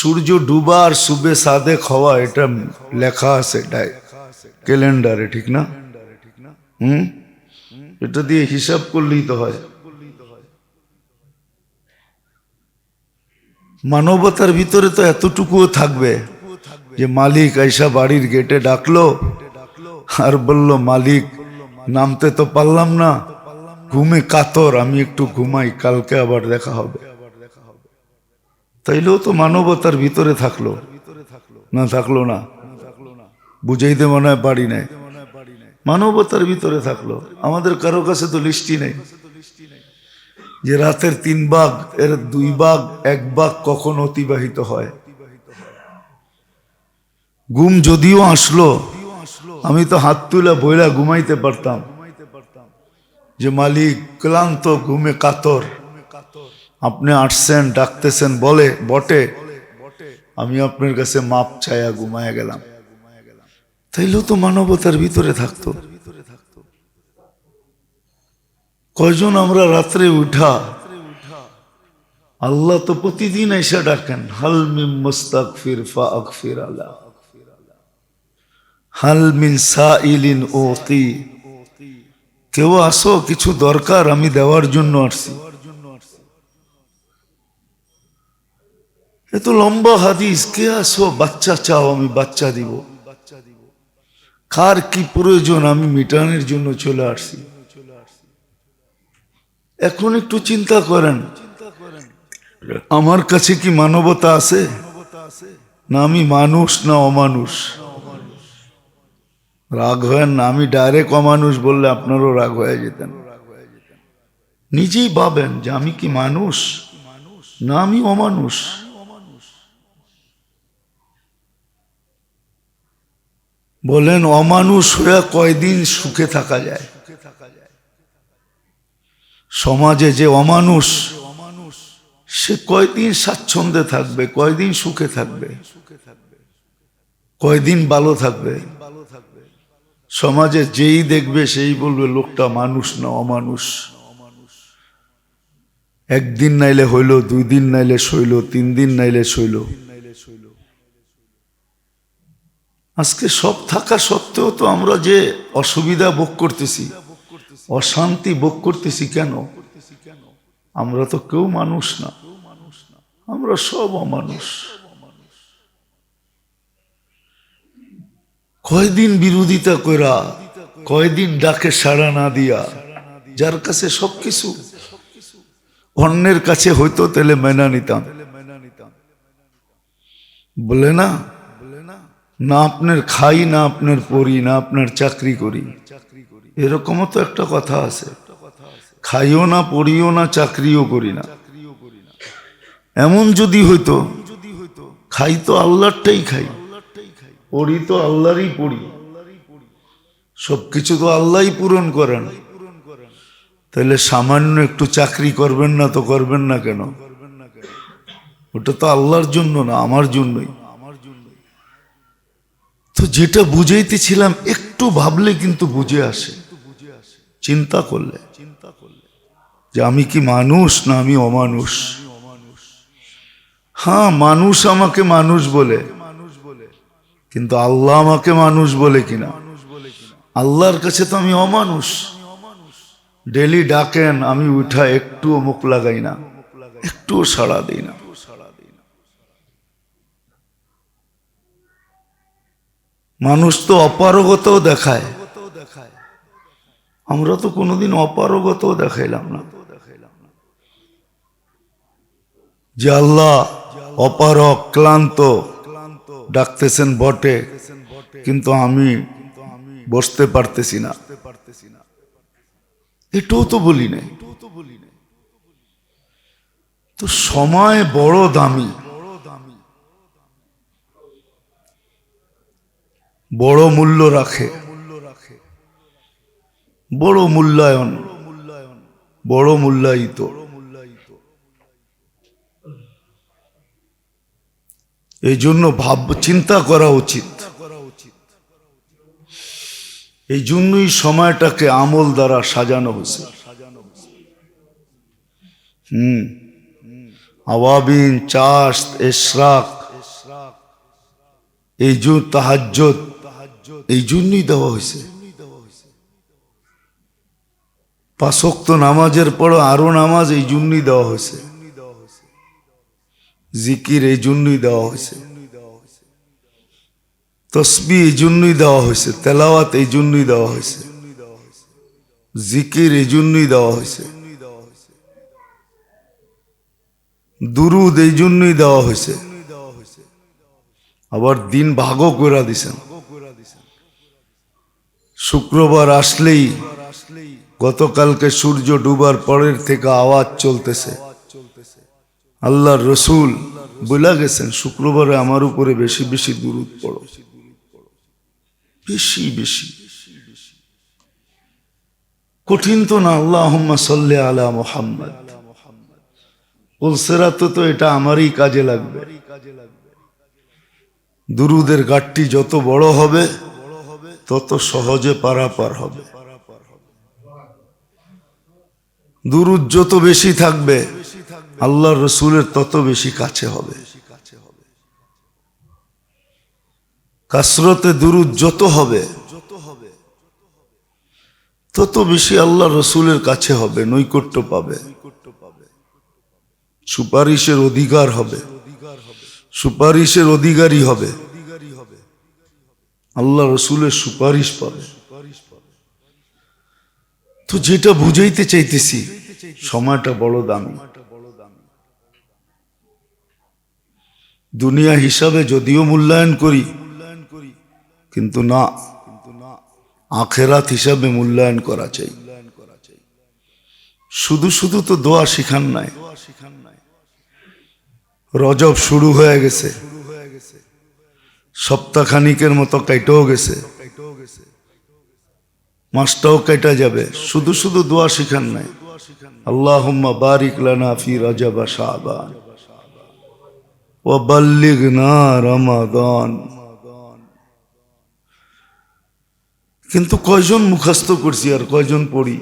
সূর্য ডুবা আর সুবে সাদে খাওয়া এটা লেখা আছে ক্যালেন্ডারে, ঠিক না? হুম? এটা দিয়ে হিসাব করলেই তো হয়। মানবতার ভিতরে তো এতটুকুও থাকবে যে মালিক আইসা বাড়ির গেটে ডাকলো আর বলল, মালিক, নামতে তো পারলাম না। ঘুমে কাতর, আমি একটু ঘুমাই, কালকে আবার দেখা হবে। তাইলেও তো মানবতার ভিতরে থাকল। না থাকল না। বুঝাইতে মনে হয় পারি নাই। মানবতার ভিতরে থাকল। আমাদের কারও কাছে তো লিস্টি নেই। যে রাতের তিন ভাগ এর দুই ভাগ এক ভাগ কখন অতিবাহিত হয়? ঘুম যদিও আসলো, আমি তো হাত তুলে বইলা ঘুমাইতে পারতাম। যে মালিক ক্লান্ত, ঘুমে কাতর। আপনি আসছেন, ডাকতেছেন, বলে, বটে। আমি আপনার কাছে মাপ চাইয়া ঘুমায়া গেলাম। তাইলেও তো মানবতার ভিতরে থাকতো। কয়জন আমরা রাত্রে উঠা, আল্লাহ তো প্রতিদিন এসে ডাকেন, হাল মিম মুস্তাক ফির ফাক ফির আলা হাল মিন সাইলিন ওতি কেউ আসো, কিছু দরকার, আমি দেওয়ার জন্য আসছি। এ তো লম্বা হাদিস, কে আসো? বাচ্চা চাও, আমি বাচ্চা দিব। কার কি প্রয়োজন, আমি মিটানোর জন্য চলে আসছি। এখন একটু চিন্তা করেন, আমার কাছে কি মানবতা আছে? না আমি মানুষ, না অমানুষ? রাগ হয়েন না, আমি ডাইরেক্ট অমানুষ বললে আপনারও রাগ হয়ে যেতেন। নিজেই ভাবেন যে আমি কি মানুষ, না আমি অমানুষ। বলেন অমানুষ হয়ে কয়দিন সুখে থাকা যায়? সমাজে যে অমানুষ, সে কয়দিন স্বাচ্ছন্দ্যে থাকবে, কয়দিন সুখে থাকবে? কয়দিন ভালো থাকবে? সমাজে যেই দেখবে, সেই বলবে, লোকটা মানুষ না, অমানুষ। একদিন নাইলে হইল, দুই দিন নাইলে সইল তিন দিন নাইলে সইল আজকে সব থাকা সত্ত্বেও তো আমরা যে অসুবিধা ভোগ করতেছি, অশান্তি ভোগ করতেছি কেন? আমরা তো কেউ মানুষ না। আমরা সব অমানুষ। কয়দিন বিরোধিতা করা কয়দিন ডাকে সাড়া না দিয়া, যার কাছে সবকিছু অন্যের কাছে হয়তো তাহলে মেনা নিতাম। বলে না না আপনার খাই, না আপনার পড়ি না আপনার চাকরি করি। এরকমও তো একটা কথা আছে। খাইও না, পড়িও না, চাকরিও করি না। এমন যদি হইতো, খাই তো আল্লাহরটাই খাই, পড়ি তো আল্লাহরই পড়ি। সবকিছু তো আল্লাহই পূরণ করেন। তাহলে সামান্য একটু চাকরি করবেন না তো করবেন না কেন? ওটা তো আল্লাহর জন্য না, আমার জন্যই। তো যেটা বুঝাইতেছিলাম, একটু ভাবলে কিন্তু বুঝে আসে। চিন্তা করলে। চিন্তা করলে যে আমি কি মানুষ না আমি অমানুষ? হ্যাঁ মানুষ আমাকে মানুষ বলে। কিন্তু আল্লাহ আমাকে মানুষ বলে কিনা? আল্লাহর কাছে তো আমি অমানুষ। ডেলি ডাকেন, আমি উঠা একটুও মুখ লাগাই না, একটুও সাড়া দিই না। মানুষ তো অপারগতাও দেখায়। আমরা তো কোনোদিন অপারগতাও দেখাইলাম না। যে আল্লাহ অপারক ক্লান্ত ডাকতেছেন বটে, কিন্তু আমি বসতে পারতেছি না। এটাও তো বলি নাই। তো সময় বড় দামি। বড় মূল্য রাখে। বড় মূল্যায়ন। বড় মূল্যায়িত। এই জন্য ভাব, চিন্তা করা উচিত। এই জন্যই সময়টাকে আমল দ্বারা সাজানো হয়েছে। হুম। আওয়াবিন, চাষ, এশরাক, এই জন্য তাহাজ্জত এই জন্যই দেওয়া হয়েছে। পাশক্ত নামাজের পর আরও নামাজ এই জন্যই দেওয়া হয়েছে। জিকির এই জন্যই দেওয়া হয়েছে। তসবি এই জন্যই দেওয়া হয়েছে। তেলাওয়াত এই জন্যই দেওয়া হয়েছে। জিকির এই জন্যই দেওয়া হয়েছে। দুরুদ এই জন্যই দেওয়া হয়েছে। আবার দিন ভাগও করে দিছেন। শুক্রবার আসলেই গতকালকে সূর্য ডুবার পরের থেকে আওয়াজ চলতেছে। আল্লাহর রসুল বলে গেছেন, শুক্রবারে আমার উপরে বেশি বেশি দুরুদ পড়ো। বেশি বেশি। কঠিন তো না আল্লাহ সাল্লে আলা মোহাম্মদ। উলসেরাতে তো এটা আমারই কাজে লাগবে। দুরুদের গাঠটি যত বড় হবে তত সহজে পারাপার হবে। দুরুদ যত বেশি থাকবে আল্লাহ রসুলের তত বেশি কাছে হবে। কাসরতে দুরুদ যত হবে, তত বেশি আল্লাহ রসুলের কাছে হবে, নৈকট্য পাবে। সুপারিশের অধিকার হবে, সুপারিশের অধিকারী হবে। আল্লাহ রসুলের সুপারিশ পাবে তো যেটা বুঝাইতে চাইতেছি, সময়টা বড় দামি। দুনিয়া হিসাবে যদিও মূল্যায়ন করি, কিন্তু না, আখেরাত হিসাবে মূল্যায়ন করা চাই। শুধু শুধু তো দোয়া শিখান নাই। রজব শুরু হয়ে গেছে। সপ্তাহখানিকের মতো কেটেও গেছে। মাসটাও কেটে যাবে। শুধু শুধু দোয়া শিখান নাই। আল্লাহ বারিক লানা ফি রজব শাবান। ও বল্লিগ না কিন্তু কয়জন মুখস্থ করছি আর কয়জন পড়ি?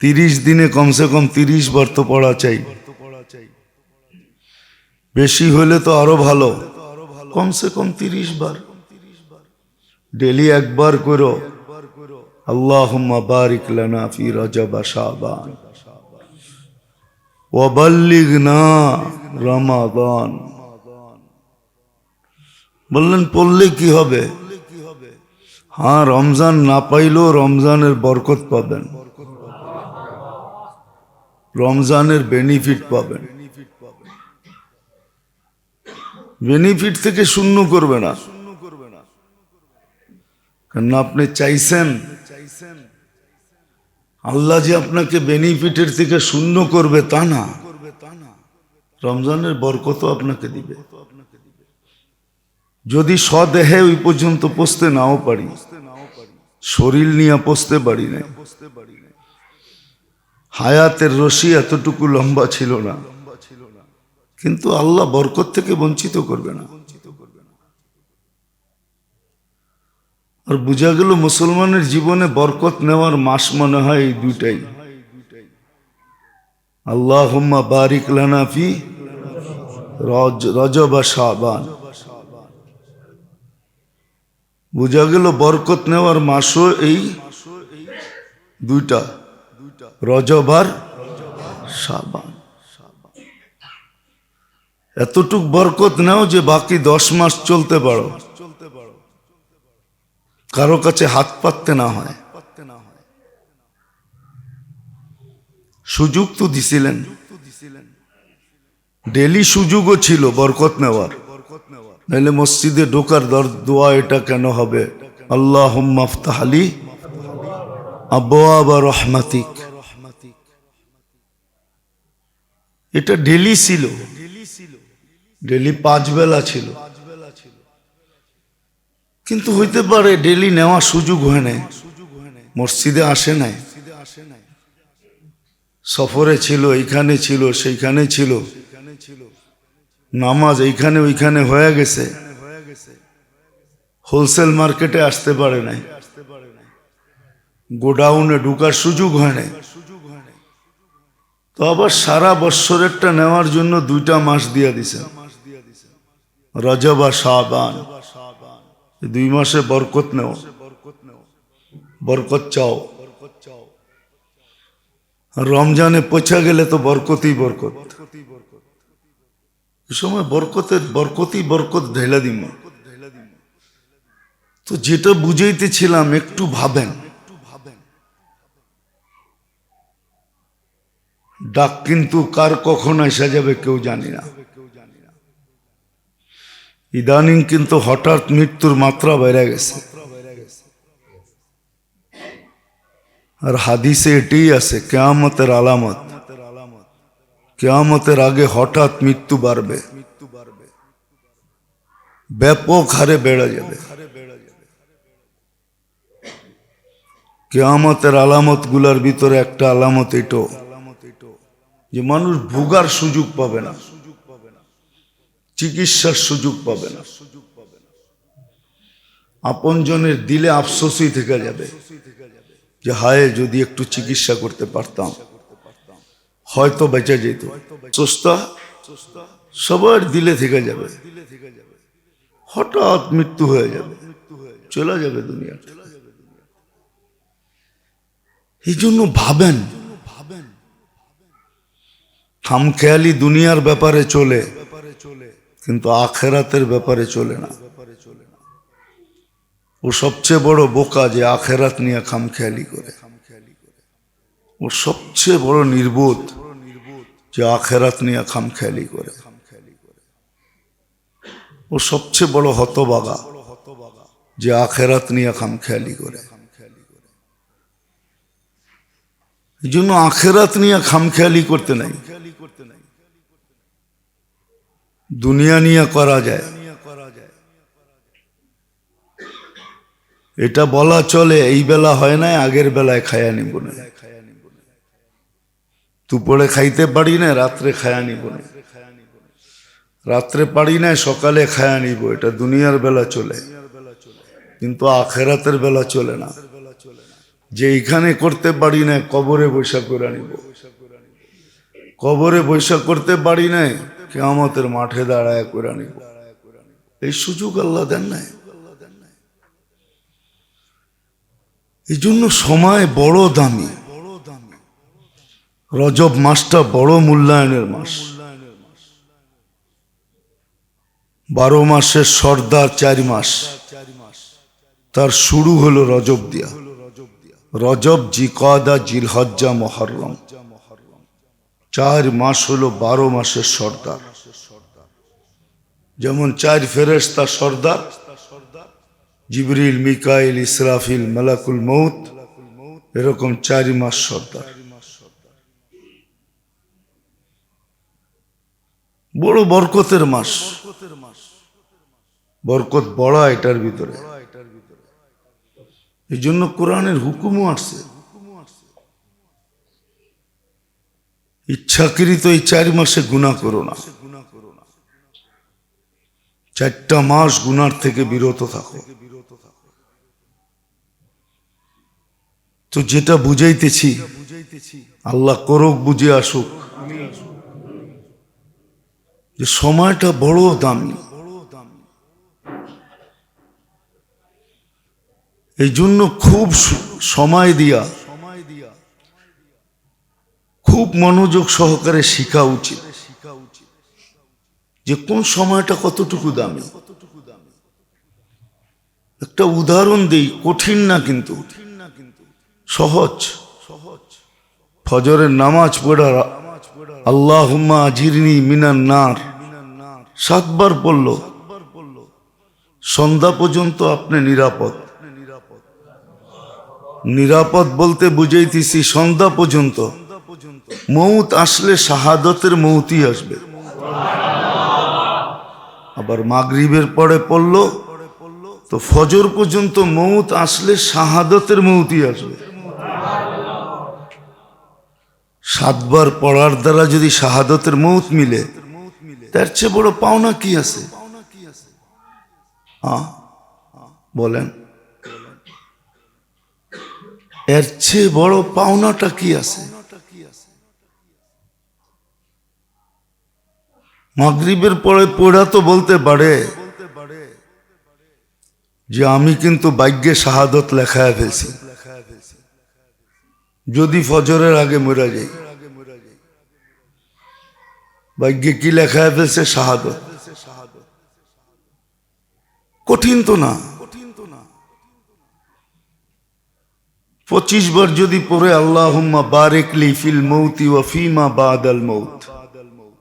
তিরিশ দিনে কমসে কম তিরিশ বার তো পড়া চাই। বেশি হলে তো আরও ভালো। কমসে কম তিরিশ বার। ডেলি একবার করো। আল্লাহ বারিক লানা ফি রজব শাবান। ওয়াবাল্লিগনা রমাদান। বললেন, পড়লে কি হবে? হ্যাঁ রমজান না পাইলেও রমজানের বরকত পাবেন। রমজানের বেনিফিট পাবেন। বেনিফিট থেকে শূন্য করবে না। কেন আপনি চাইছেন, আল্লাহ যে আপনাকে বেনিফিটের থেকে শূন্য করবে তা না। রমজানের বরকত আপনাকে দিবে। যদি সদেহে ওই পর্যন্ত পৌঁছতে নাও পারি, শরীর নিয়ে পৌঁছতে পারি না হায়াতের রশি এতটুকু লম্বা ছিল না। কিন্তু আল্লাহ বরকত থেকে বঞ্চিত করবে না। আর বোঝা গেল মুসলমানের জীবনে বরকত নেওয়ার মাস মনে হয় এই দুইটাই। আল্লাহ বারিক লানাফি রজ আর শাবান। বোঝা গেল বরকত নেওয়ার মাসও এই দুইটা, রজব আর শাবান। এতটুক বরকত নেও যে বাকি দশ মাস চলতে পারো। চলতে পারো কারও কাছে হাত পাততে না হয়। সুযোগ তো দিছিলেন। ডেলি সুযোগও ছিল বরকত নেওয়ার। নাহলে মসজিদে ঢোকার দর দোয়া এটা কেন হবে? আল্লাহ মাফতাহালি আবা রহমাতিক। এটা ডেলি ছিল। ডেলি পাঁচ বেলা ছিল। কিন্তু হইতে পারে ডেলি নেওয়ার সুযোগ হয় নাই। মসজিদে আসে নাই। সফরে ছিল, এইখানে ছিল, সেইখানে ছিল। নামাজ এইখানে ওইখানে হয়ে গেছে। হোলসেল মার্কেটে আসতে পারে নাই। গোডাউনে ঢুকার সুযোগ হয় নাই। তো আবার সারা বৎসরেরটা নেওয়ার জন্য দুইটা মাস দিয়া দিছে। রজব শাহবান দুই মাসে বরকত নেও। বরকত চাও। রমজানে পৌঁছা গেলে তো বরকতই বরকত। এ সময় বরকতের, বরকতই বরকত ঢেলা দিম। তো যেটা বুঝাইতেছিলাম, একটু ভাবেন। ডাক কিন্তু কার কখন আসা যাবে কেউ জানি না। ইদানিং কিন্তু হঠাৎ মৃত্যুর মাত্রা বেড়ে গেছে। আর হাদিসে এটাই আছে, কেয়ামতের আলামত। কেয়ামতের আগে হঠাৎ মৃত্যু বাড়বে। ব্যাপক হারে বেড়ে যাবে। কেয়ামতের আলামতগুলার ভিতরে একটা আলামত এটো, যে মানুষ ভোগার সুযোগ পাবে না। চিকিৎসার সুযোগ পাবে না। আপনজনের দিলে আফসোসই থেকে যাবে যে, হায়, যদি একটু চিকিৎসা করতে পারতাম, হয়তো বেঁচে যেত। চোস্তা সবার দিলে থেকে যাবে। হঠাৎ মৃত্যু হয়ে যাবে, চলে যাবে দুনিয়া এই জন্য ভাবেন খামখেয়ালি দুনিয়ার ব্যাপারে চলে। কিন্তু আখেরাতের ব্যাপারে চলে না। ও সবচেয়ে বড় বোকা যে আখেরাত নিয়ে খামখেয়ালি করে। ও সবচেয়ে বড় নির্বোধ যে আখেরাত নিয়ে খামখেয়ালি করে। ও সবচেয়ে বড় হতবাগা যে আখেরাত নিয়ে খামখেয়ালি করে। এই জন্য আখেরাত নিয়ে খামখেয়ালি করতে নাই। দুনিয়া নিয়ে করা যায়। এটা বলা চলে, এই বেলা হয় না আগের বেলায় খায়া নিব না। দুপুরে খাইতে পারি না রাত্রে খায়া নিব না। রাত্রে পারি না সকালে খায়া নিব, এটা দুনিয়ার বেলা চলে। কিন্তু আখেরাতের বেলা চলে না। যে এইখানে করতে পারি না কবরে বৈশাখ করে নিব কবরে বৈশাখ করতে পারি না কেয়ামতের মাঠে দাঁড়ায় করে নিব এই সুযোগ আল্লাহ দেন নাই। এই জন্য সময় বড় দামি। রজব মাসটা বড় মূল্যায়নের মাস। বারো মাসের সর্দার চার মাস। তার শুরু হলো রজব দিয়া। রজব জিকাদা জিলহজ্জা মহরম। চার মাস হলো বারো মাসের সর্দার। যেমন চার ফেরেস্তা সর্দার, জিবরিল, মিকাইল, ইসরাফিল, মালাকুল মৌত এরকম চারি মাস সর্দার। বড় বরকতের মাস। বরকত বড় এটার ভিতরে। এই জন্য কোরআনের হুকুমও আসছে ইচ্ছাকৃত এই চার মাসে গুণা করো না। চারটা মাস গুনার থেকে বিরত থাকো। তো যেটা বুঝাইতেছি, আল্লাহ করুক, বুঝে আসুক। যে সময়টা বড় দামি। এই জন্য খুব সময় দিয়া খুব মনোযোগ সহকারে শিখা উচিত। যে কোন সময়টা কতটুকু দামি। একটা উদাহরণ দেই, কঠিন না কিন্তু। সহজ। সহজ ফজরের নামাজ পড়া আল্লাহ আজিরনি মিনান নার। সাতবার পড়ল। সন্ধ্যা পর্যন্ত আপনি নিরাপদ। নিরাপদ বলতে বুঝাইতেছি সন্ধ্যা পর্যন্ত। মৌত আসলে শাহাদতের মৌতই আসবে। আবার মাগরিবের পরে পড়ল, তো ফজর পর্যন্ত মৌত আসলে শাহাদতের মৌতই আসবে। সাতবার পড়ার দ্বারা যদি শাহাদতের মৌত মিলে, তার চেয়ে বড় পাওনা কি আছে? বলেন। এর চেয়ে বড় পাওনাটা কি আছে? মাগরিবের পরে পড়া তো বলতে পারে। যে আমি কিন্তু ভাগ্যে শাহাদত লেখায় ফেলছি। যদি ফজরের আগে মরা যাই। ভাগ্যে কি লেখায় ফেলছে? শাহাদত। কঠিন তো না। পঁচিশ বার যদি পড়ে আল্লাহ বারেকলি ফিল মৌতি ও ফিমা বাদ মৌত।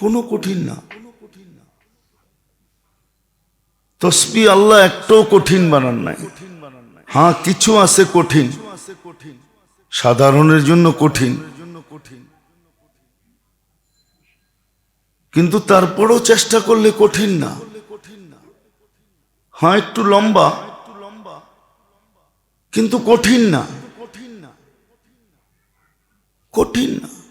কোনো কঠিন না। তসবি আল্লাহ একটাও কঠিন বানান নাই। হ্যাঁ কিছু আছে কঠিন। সাধারণের জন্য কঠিন। কিন্তু তারপরেও চেষ্টা করলে কঠিন না। হ্যাঁ একটু লম্বা। কিন্তু কঠিন না। কঠিন না।